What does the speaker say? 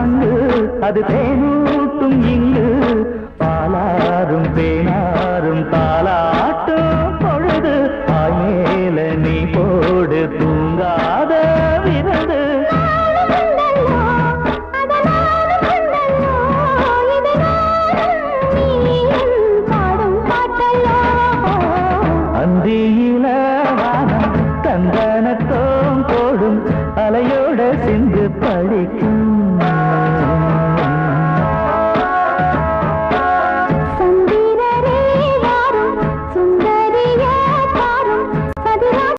மண்ணு அது தேனூட்டும் இங்கு. பாலாரும் தேனாரும் தாலாட்டும் பொழுது தாய் மேல நீ போடு தூங்காத விருது. தந்தனத்தோம் போடும். மலையோட சிந்து படிக்கும்.